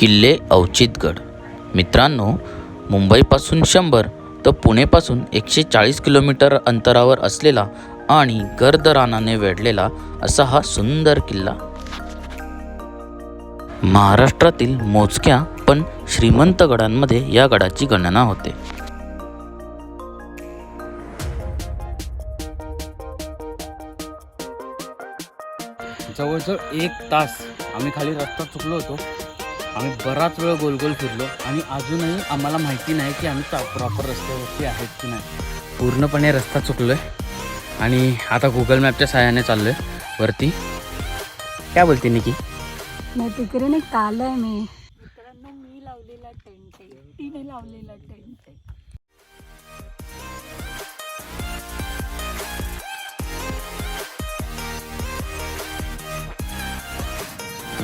किल्ले अवचितगड मित्रांनो मुंबईपासून शंभर तर पुणेपासून एकशे चाळीस किलोमीटर अंतरावर असलेला आणि गर्द रानाने वेढलेला असा हा सुंदर किल्ला. महाराष्ट्रातील मोजक्या पण श्रीमंत गडांमध्ये या गडाची गणना होते. जवळजवळ एक तास आम्ही खाली रस्ता चुकलो होतो. आम्ही बराच वेळ गोल गोल फिरलो आणि अजूनही आम्हाला माहिती नाही की आम्ही प्रॉपर रस्त्यावरती आहेत की नाही. पूर्णपणे रस्ता चुकलो आहे आणि आता गुगल मॅपच्या सहाय्याने चाललो आहे वरती. काय बोलते निकी? नाही तिकडे नाही काल आहे मी. मित्रांनो मी लावलेला टेंट आहे. तिने लावलेला टेंट आहे.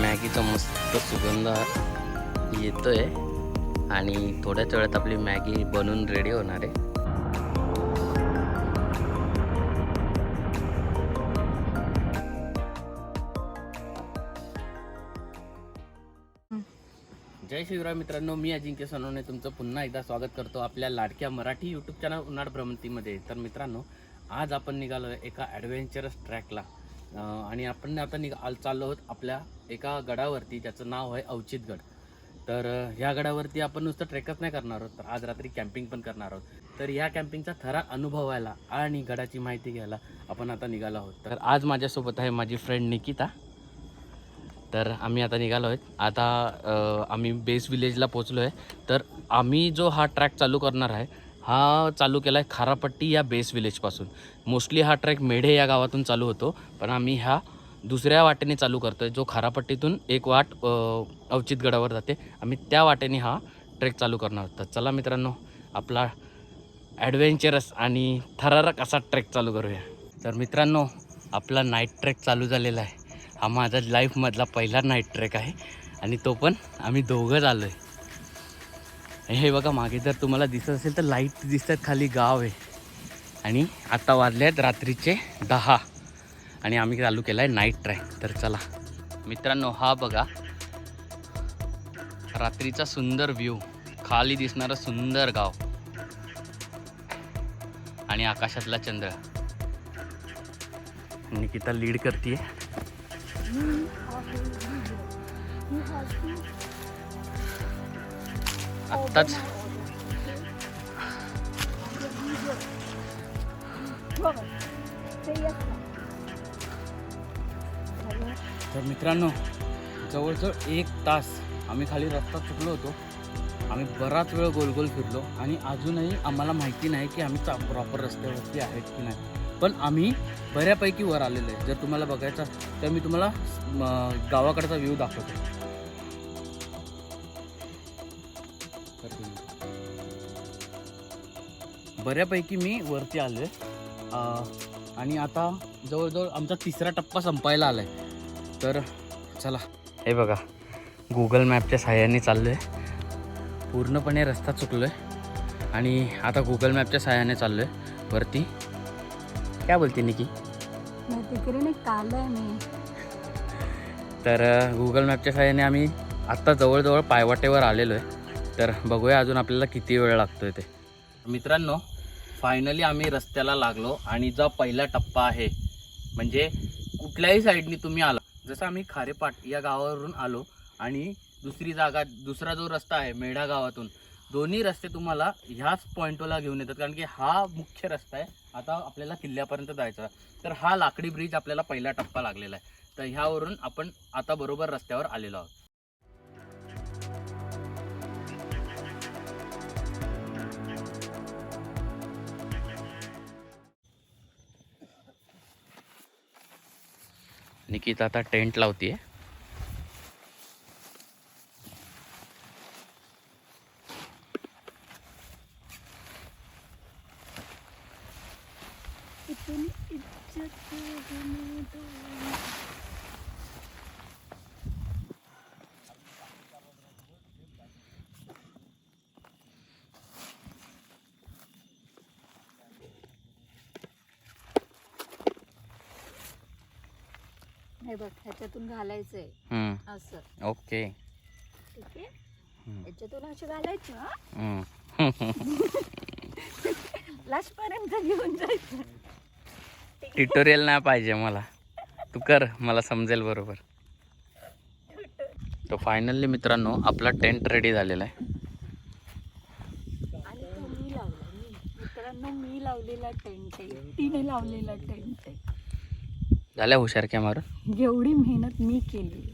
मॅगीचा मस्त सुगंध येतोय. आणि थोड्याच वेळात आपली मॅगी बनून रेडी होणार आहे. जय शिवराय मित्रांनो मी अजिंक्य सोनवणे तुमचं पुन्हा एकदा स्वागत करतो आपल्या लाडक्या मराठी यूट्यूब चॅनल उन्हाळ भ्रमंतीमध्ये. तर मित्रांनो आज आपण निघालो एका ॲडव्हेंचरस ट्रॅकला आणि आपण आता निघा चाललो आहोत आपल्या एका गडावरती ज्याचं नाव आहे अवचितगड तर ह्या गडावरती आपण नुसतं ट्रेकच नाही करणार आहोत तर आज रात्री कॅम्पिंग पण करणार आहोत. तर ह्या कॅम्पिंगचा थरा अनुभवायला आणि गडाची माहिती घ्यायला आपण आता निघालो आहोत. तर आज माझ्यासोबत आहे माझी फ्रेंड निकिता. तर आम्ही आता निघालो आहेत. आता आम्ही बेस विलेजला पोचलो आहे तर आम्ही जो हा ट्रॅक चालू करणार आहे हा चालू केला आहे खारापट्टी या बेस विलेजपासून मोस्टली हा ट्रॅक मेढे या गावातून चालू होतो पण आम्ही ह्या दुसऱ्या वाटेने चालू करतो आहे जो खारापट्टीतून एक वाट अवचितगडावर जाते. आम्ही त्या वाटेने हा ट्रेक चालू करणार होता चला मित्रांनो आपला ॲडव्हेंचरस आणि थरारक असा ट्रेक चालू करूया. तर मित्रांनो आपला नाईट ट्रेक चालू झालेला आहे. हा माझा लाईफमधला पहिला नाईट ट्रेक आहे. आणि तो पण आम्ही दोघंच आलो आहे हे बघा मागे जर तुम्हाला दिसत असेल तर लाइट दिसतात खाली गाव आहे. आणि आता वाजले आहेत रात्रीचे दहा. आणि आम्ही चालू केला आहे नाईट ट्रॅक तर चला. मित्रांनो हा बघा. रात्रीचा सुंदर व्ह्यू खाली दिसणारं सुंदर गाव. आणि आकाशातला चंद्र. निकिता लीड करते आत्ताच. तर मित्रांनो जवळजवळ एक तास आम्ही खाली रस्ता चुकलो होतो. आम्ही बराच वेळ गोल गोल फिरलो आणि अजूनही आम्हाला माहिती नाही की आम्ही प्रॉपर रस्त्यावरती आहेत की नाही. पण आम्ही बऱ्यापैकी वर आलेलो आहे. जर तुम्हाला बघायचं असेल तर मी तुम्हाला गावाकडचा व्ह्यू दाखवतो. बऱ्यापैकी मी वरती आलो आहे आणि आता जवळजवळ आमचा तिसरा टप्पा संपायला आला आहे तर चला. हे बघा गुगल मॅपच्या सहाय्याने चाललो आहे पूर्णपणे रस्ता चुकलो आहे आणि आता गुगल मॅपच्या सहाय्याने चाललो आहे वरती. काय बोलते निकी नाही तिकडे नाही काल आहे मी. तर गुगल मॅपच्या सहाय्याने आम्ही आत्ता जवळजवळ पायवाटेवर आलेलो आहे तर बघूया अजून आपल्याला किती वेळ लागतोय ते. मित्रांनो फायनली आम्ही रस्त्याला लागलो आणि जो पहिला टप्पा आहे म्हणजे कुठल्याही साईडनी तुम्ही आला. जसं आम्ही खारेपाट या गावावरून आलो आणि दुसरी जागा दुसरा जो रस्ता आहे मेढा गावातून दोन्ही रस्ते तुम्हाला ह्याच पॉईंटला घेऊन येतात. कारण की हा मुख्य रस्ता आहे. आता आपल्याला किल्ल्यापर्यंत जायचा तर हा लाकडी ब्रिज आपल्याला पहिला टप्पा लागलेला आहे. तर ह्यावरून आपण आता बरोबर रस्त्यावर आलेलो आहोत. निकिता आता टेंट लावतीये. हे बघ ह्याच्यातून घालायचंय. हम्म, असं. ओके. ठीक आहे? याच्यातून असे घालायचं हा? हम्म. लास्ट पर्यंत घेऊन जायचं. ट्युटोरियल नाही पाहिजे मला. तू कर मला समजेल बरोबर. तो फायनली मित्रांनो आपला टेंट रेडी झालेला आहे. आणि तो मी लावला. मी मित्रांनो मी लावलेला टेंट आहे. तिने लावलेला टेंट आहे. झाल्या हुशार क्या मारून एवढी मेहनत मी केली.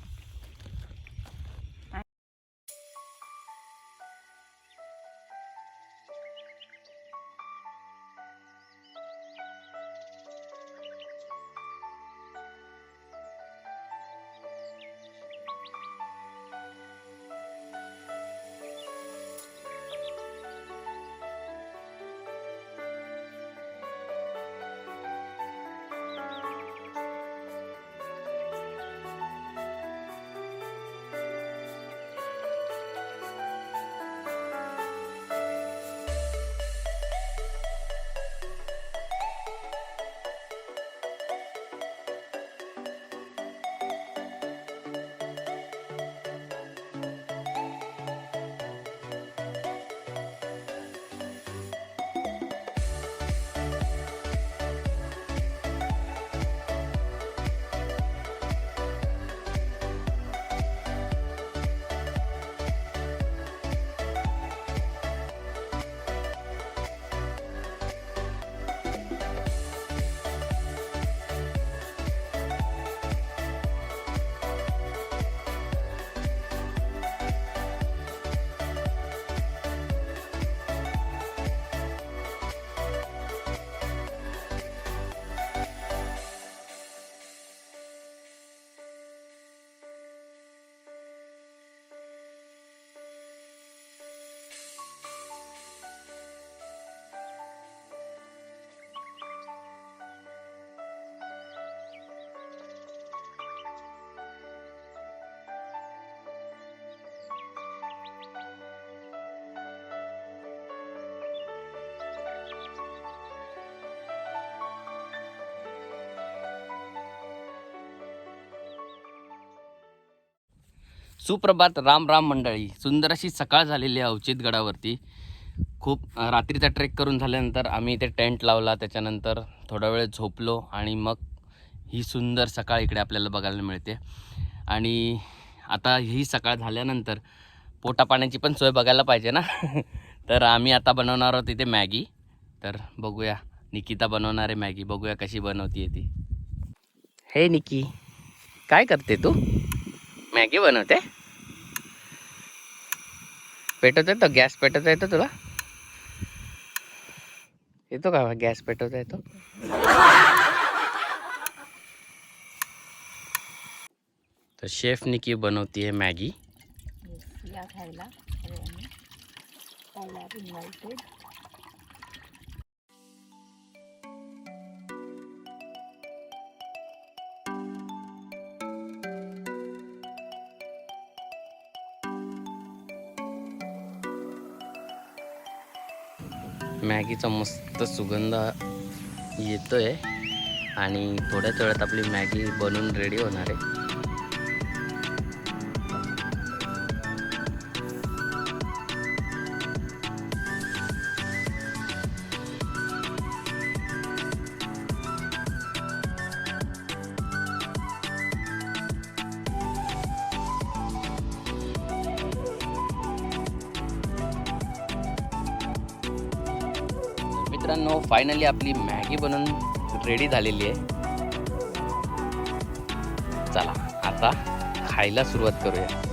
सुप्रभात राम राम मंडळी. सुंदर अशी सकाळ झालेली आहे अवचित गडावरती. खूप रात्रीचा ट्रेक करून झाल्यानंतर आम्ही इथे टेंट लावला. त्याच्यानंतर थोडा वेळ झोपलो आणि मग ही सुंदर सकाळ इकडे आपल्याला बघायला मिळते. आणि आता ही सकाळ झाल्यानंतर पोटा पाण्याची पण सोय बघायला पाहिजे ना? तर आम्ही आता बनवणार आहोत इथे मॅगी. तर बघूया निकिता बनवणार आहे मॅगी. बघूया कशी बनवते ती. हे निकी काय करते तू? मॅगी बनवते. पेटवत येतो? गॅस पेटवता येतो तुला? येतो का? गॅस पेटवता येतो? तर शेफ निकी बनवतीये मॅगी. या खायला. मॅगीचा मस्त सुगंध येतोय. आणि थोड्याच वेळात आपली मॅगी बनवून रेडी होणार आहे. फायनली आपली मॅगी बनवून रेडी झालेली आहे. चला आता खायला सुरुवात करूया.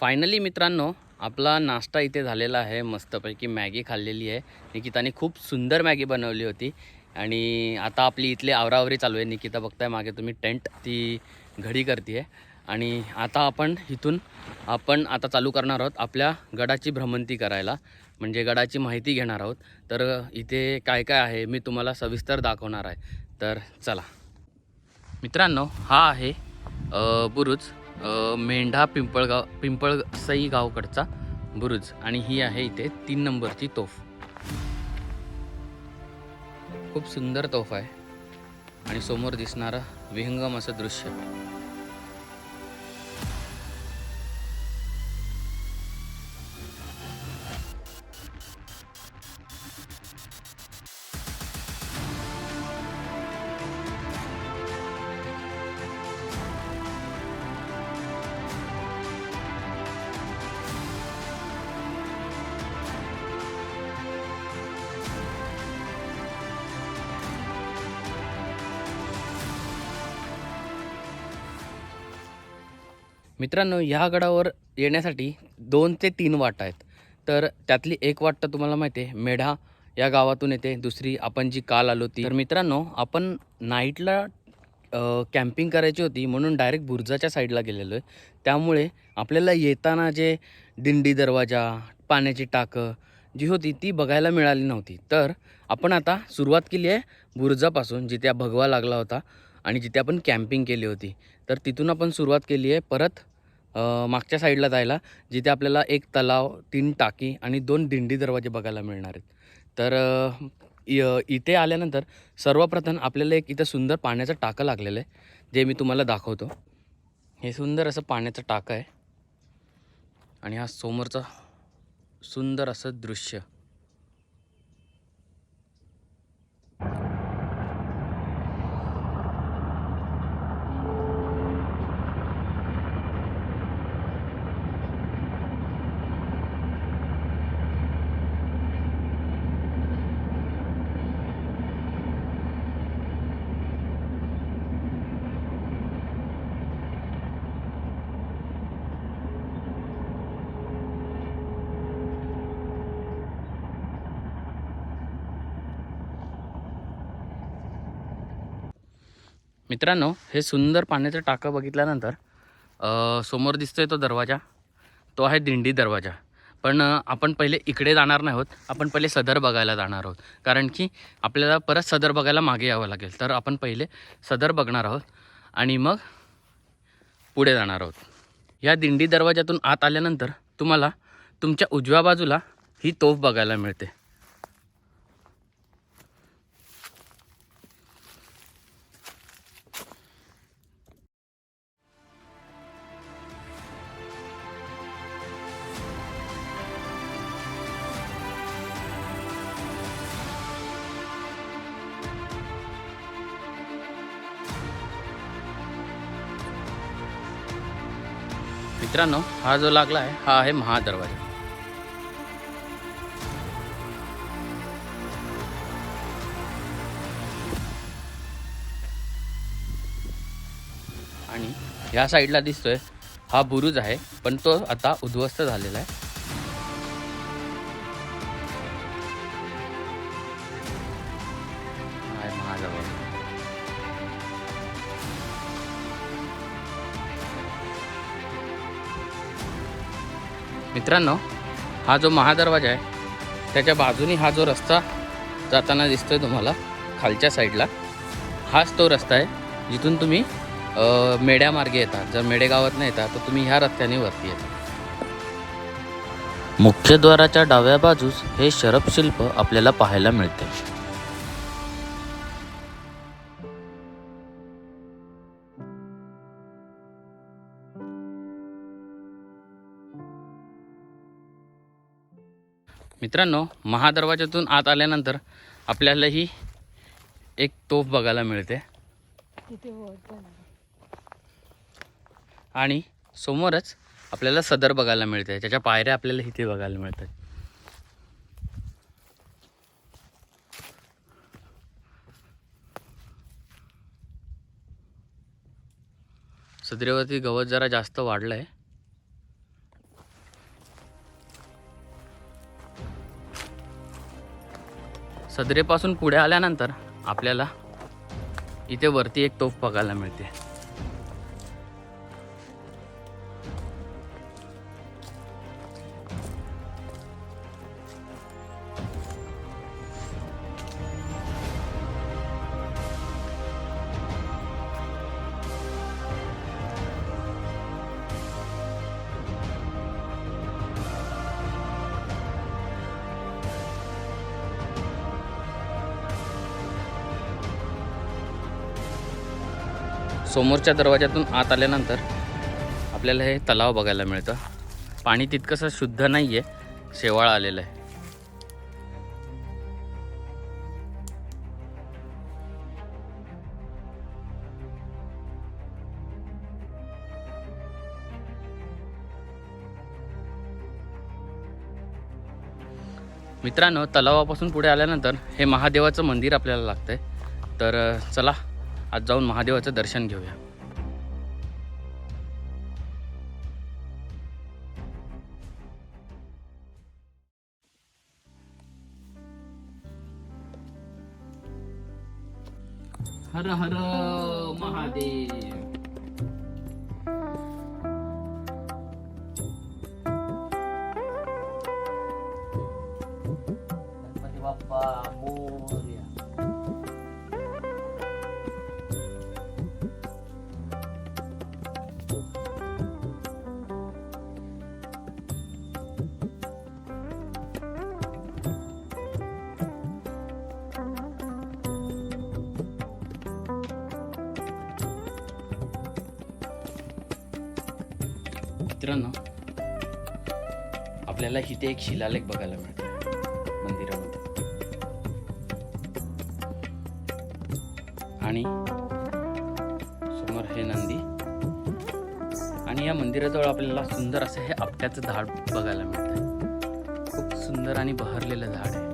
फायनली मित्रांनो आपला नाश्ता इथे झालेला आहे. मस्तपैकी मॅगी खाल्लेली आहे. निकिताने खूप सुंदर मॅगी बनवली होती. आणि आता आपली इथली आवरावरी चालू आहे. निकिता बघताय मागे तुम्ही टेंट ती घडी करते आणि आता आपण इथून आपण आता चालू करणार आहोत आपल्या गडाची भ्रमंती करायला. म्हणजे गडाची माहिती घेणार आहोत. तर इथे काय काय आहे मी तुम्हाला सविस्तर दाखवणार आहे. तर चला. मित्रांनो हा आहे बुरुज. मेंढा पिंपळगाव पिंपळसई गावकडचा बुरुज. आणि ही आहे इथे तीन नंबरची तोफ. खूप सुंदर तोफ आहे. आणि समोर दिसणारं विहंगम असं दृश्य. मित्रांनो ह्या गडावर येण्यासाठी दोन ते तीन वाट आहेत. तर त्यातली एक वाट तर तुम्हाला माहिती आहे मेढा या गावातून येते. दुसरी आपण जी काल आलो ती. तर मित्रांनो आपण नाईटला कॅम्पिंग करायची होती म्हणून डायरेक्ट बुर्जाच्या साईडला गेलेलो आहे. त्यामुळे आपल्याला येताना जे दिंडी दरवाजा पाण्याची टाकं जी होती ती बघायला मिळाली नव्हती. तर आपण आता सुरुवात केली आहे बुर्जापासून जिथे भगवा लागला होता आणि जिथे आपण कॅम्पिंग केली होती. तर तिथून आपण सुरुवात केली आहे. परत मागच्या साईडला जायला जिथे आपल्याला एक तलाव तीन टाकी आणि दोन दिंडी दरवाजे बघायला मिळणार आहेत. तर इथे आल्यानंतर सर्वप्रथम आपल्याला एक इथं सुंदर पाण्याचं टाकं लागलेलं आहे जे मी तुम्हाला दाखवतो. हे सुंदर असं पाण्याचं टाकं आहे. आणि हा समोरचा सुंदर असं दृश्य. मित्रांनो हे सुंदर पाण्याचं टाकं बघितल्यानंतर समोर दिसतोय तो दरवाजा. तो आहे दिंडी दरवाजा. पण आपण पहिले इकडे जाणार नाही आहोत आपण पहिले सदर बघायला जाणार आहोत. कारण की आपल्याला परत सदर बघायला मागे यावं लागेल. तर आपण पहिले सदर बघणार आहोत आणि मग पुढे जाणार आहोत. या दिंडी दरवाजातून आत आल्यानंतर तुम्हाला तुमच्या उजव्या बाजूला ही तोफ बघायला मिळते. मित्रांनो हा जो लागला आहे हा आहे महादरवाजा. आणि ह्या साईडला दिसतोय हा बुरुज आहे पण तो आता उद्ध्वस्त झालेला आहे. मित्रांनो हा जो महादरवाजा आहे त्याच्या बाजूनी हा जो रस्ता जाताना दिसतोय तुम्हाला खालच्या साईडला हाच तो रस्ता आहे जिथून तुम्ही मेड्यामार्गे येता. जर नाही येता तर तुम्ही ह्या रस्त्याने वरती येता. मुख्यद्वाराच्या डाव्या बाजूस हे शरपशिल्प आपल्याला पाहायला मिळते. मित्रांनो महादरवाजातून आत आल्यानंतर आपल्याला ही एक तोफ बघायला मिळते. आणि समोरच आपल्याला सदर बघायला मिळते. त्याच्या पायऱ्या आपल्याला इथे बघायला मिळतात. सदरेवरती गवत जरा जास्त वाढलं आहे सदरेपासून पुढे आल्यानंतर आपल्याला इथे वरती एक तोफ बघायला मिळते. समोरच्या दरवाज्यातून आत आल्यानंतर आपल्याला हे तलाव बघायला मिळतं. पाणी तितकंसं शुद्ध नाही आहे शेवाळ आलेलं आहे. मित्रांनो तलावापासून पुढे आल्यानंतर हे महादेवाचं मंदिर आपल्याला लागतंय. तर चला आज जाऊन महादेवाचं दर्शन घेऊया. हर हर मित्रांनो आपल्याला इथे एक शिलालेख बघायला मिळतो मंदिरामध्ये. आणि समोर हे नंदी. आणि या मंदिराजवळ आपल्याला सुंदर असं हे आपट्याचं झाड बघायला मिळतं खूप सुंदर आणि बहरलेलं झाड आहे.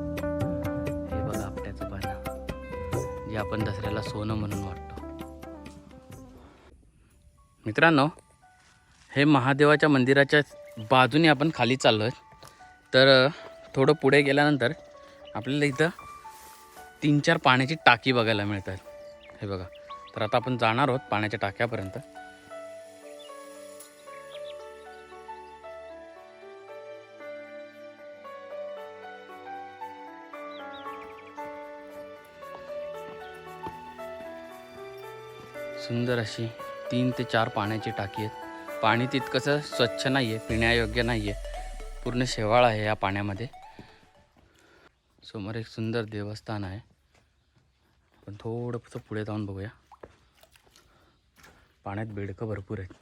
हे बघा आपट्याचं पानं जे आपण दसऱ्याला सोनं म्हणून वाटतो. मित्रांनो हे महादेवाच्या मंदिराच्या बाजूने आपण खाली चाललो आहे तर थोडं पुढे गेल्यानंतर आपल्याला इथं तीन चार पाण्याची टाकी बघायला मिळतात. हे बघा. तर आता आपण जाणार आहोत पाण्याच्या टाक्यापर्यंत. सुंदर अशी तीन ते चार पाण्याची टाकी आहेत. पाणी तितकंसं स्वच्छ नाही आहे पिण्यायोग्य नाही आहे पूर्ण शेवाळ आहे या पाण्यामध्ये. समोर एक सुंदर देवस्थान आहे. पण थोडंसं पुढे जाऊन बघूया. पाण्यात बेडकं भरपूर आहेत.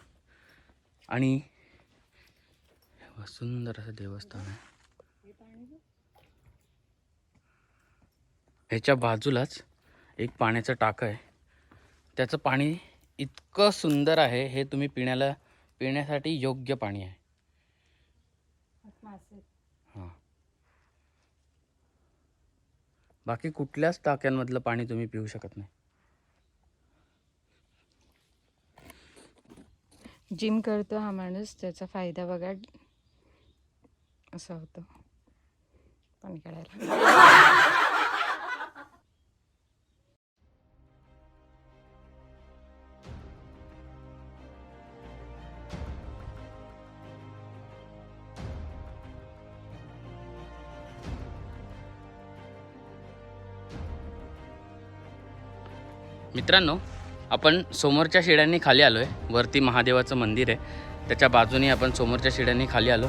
आणि सुंदर असं देवस्थान आहे. ह्याच्या बाजूलाच एक पाण्याचं टाकं आहे. त्याचं पाणी इतकं सुंदर आहे हे तुम्ही पिण्याला पिण्यासाठी योग्य पाणी आहे. हां. बाकी कुठल्याच टाक्यांमधलं पाणी तुम्ही पिऊ शकत नाही. जिम करतो हा माणूस त्याचा फायदा बघा. असं होतं. पाणी काढायला मित्रांनो आपण समोरच्या शिड्यांनी खाली आलो आहे वरती महादेवाचं मंदिर आहे. त्याच्या बाजूने आपण समोरच्या शिड्यांनी खाली आलो.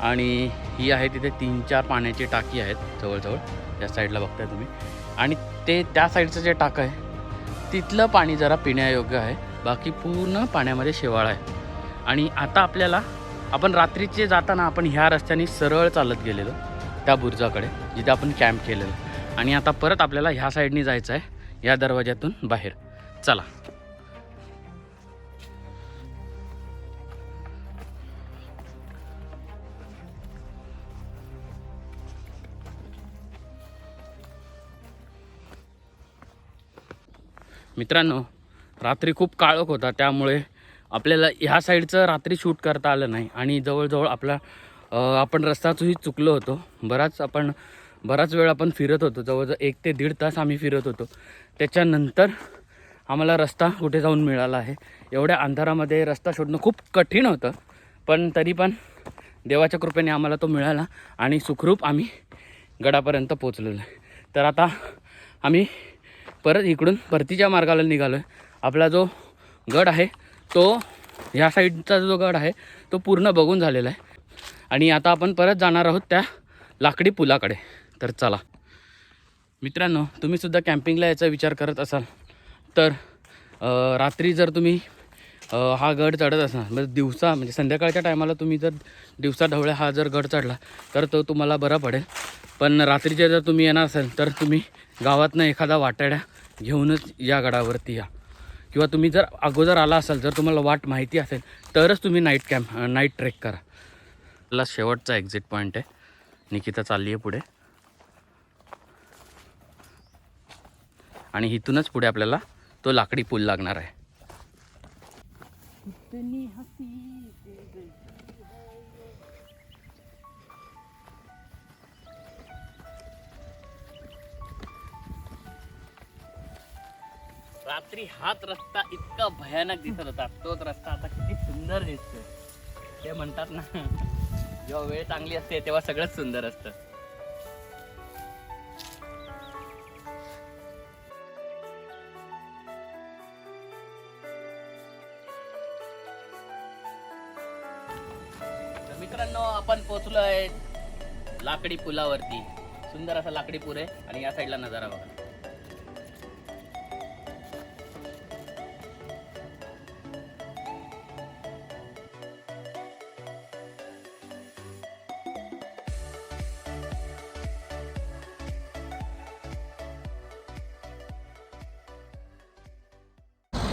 आणि ही आहे तिथे तीन चार पाण्याची टाकी आहेत जवळजवळ. या साईडला बघताय तुम्ही. आणि ते त्या साईडचं जे टाकं आहे तिथलं पाणी जरा पिण्यायोग्य आहे. बाकी पूर्ण पाण्यामध्ये शेवाळ आहे. आणि आता आपल्याला आपण रात्रीचे जाताना आपण ह्या रस्त्याने सरळ चालत गेलेलो त्या बुर्जाकडे जिथे आपण कॅम्प केलेलं. आणि आता परत आपल्याला ह्या साईडनी जायचं आहे या दरवाज्यातून बाहेर. चला. मित्रांनो रात्री खूप काळोख होता त्यामुळे आपल्याला ह्या साईडचं रात्री शूट करता आलं नाही. आणि जवळजवळ आपला आपण रस्ताचंही चुकलो होतो. बराच आपण बराच वेळ आपण फिरत होतो. जवळजवळ एक ते दीड तास आम्ही फिरत होतो. त्याच्यानंतर आम्हाला रस्ता कुठे जाऊन मिळाला आहे? एवढ्या अंधारामध्ये रस्ता शोधणं खूप कठीण होतं. पण तरी पण देवाच्या कृपेने आम्हाला तो मिळाला आणि सुखरूप आम्ही गडापर्यंत पोचलेलो आहे. तर आता आम्ही परत इकडून परतीच्या मार्गाला निघालो आहे आपला जो गड आहे तो ह्या साईडचा जो गड आहे तो पूर्ण बघून झालेला आहे. आणि आता आपण परत जाणार आहोत त्या लाकडी पुलाकडे. तर चला. मित्रांनो तुम्हीसुद्धा कॅम्पिंगला याचा विचार करत असाल तर रात्री जर तुम्ही हा गड चढत असाल म्हणजे दिवसा म्हणजे संध्याकाळच्या टायमाला तुम्ही जर दिवसा ढवळ्या हा जर गड चढला तर तो तुम्हाला बरा पडेल. पण रात्रीचे जर तुम्ही येणार असाल तर तुम्ही गावातनं एखादा वाटाड्या घेऊनच या गडावरती या. किंवा तुम्ही जर अगोदर आला असाल जर तुम्हाला वाट माहिती असेल तरच तुम्ही नाईट कॅम्प नाईट ट्रेक करा. ला शेवटचा एक्झिट पॉईंट आहे. निकिता चालली आहे पुढे. आणि इथूनच पुढे आपल्याला तो लाकडी पूल लागणार आहे. रात्री हाच रस्ता इतका भयानक दिसत होता. तोच रस्ता आता किती सुंदर दिसतोय. ते म्हणतात ना जेव्हा वेळ चांगली असते तेव्हा सगळंच सुंदर असतं. मित्रांनो आपण पोचलोय लाकडी पुलावरती. सुंदर असा लाकडी पूल आहे आणि या साईडला नजारा बघा.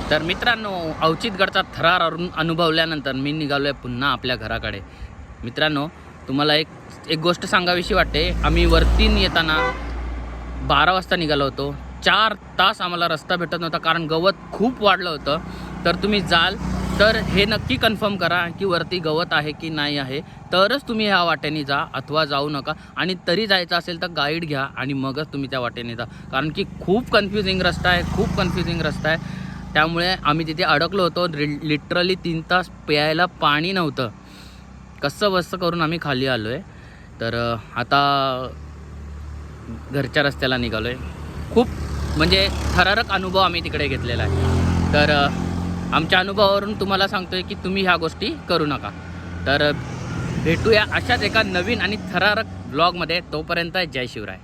तर मित्रांनो अवचितगडचा थरार अरुण अनुभवल्यानंतर मी निघालो आहे पुन्हा आपल्या घराकडे. मित्रांनो तुम्हाला एक एक गोष्ट सांगावीशी वाटते. आम्ही वरतीन येताना बारा वाजता निघालो होतो. चार तास आम्हाला रस्ता भेटत नव्हता कारण गवत खूप वाढलं होतं. तर तुम्ही जाल तर हे नक्की कन्फर्म करा की वरती गवत आहे की नाही आहे. तरच तुम्ही ह्या वाटेने जा अथवा जाऊ नका. आणि तरी जायचं असेल तर गाईड घ्या आणि मगच तुम्ही त्या वाटेने जा. कारण की खूप कन्फ्युजिंग रस्ता आहे खूप कन्फ्युजिंग रस्ता आहे. त्यामुळे आम्ही तिथे अडकलो होतो. लिटरली तीन तास प्यायला पाणी नव्हतं. कसं बसं करून आम्ही खाली आलो आहे तर आता घरच्या रस्त्याला निघालो आहे खूप म्हणजे थरारक अनुभव आम्ही तिकडे घेतलेला आहे. तर आमच्या अनुभवावरून तुम्हाला सांगतो आहे की तुम्ही ह्या गोष्टी करू नका. तर भेटूया अशाच एका नवीन आणि थरारक ब्लॉगमध्ये तोपर्यंत जय शिवराय.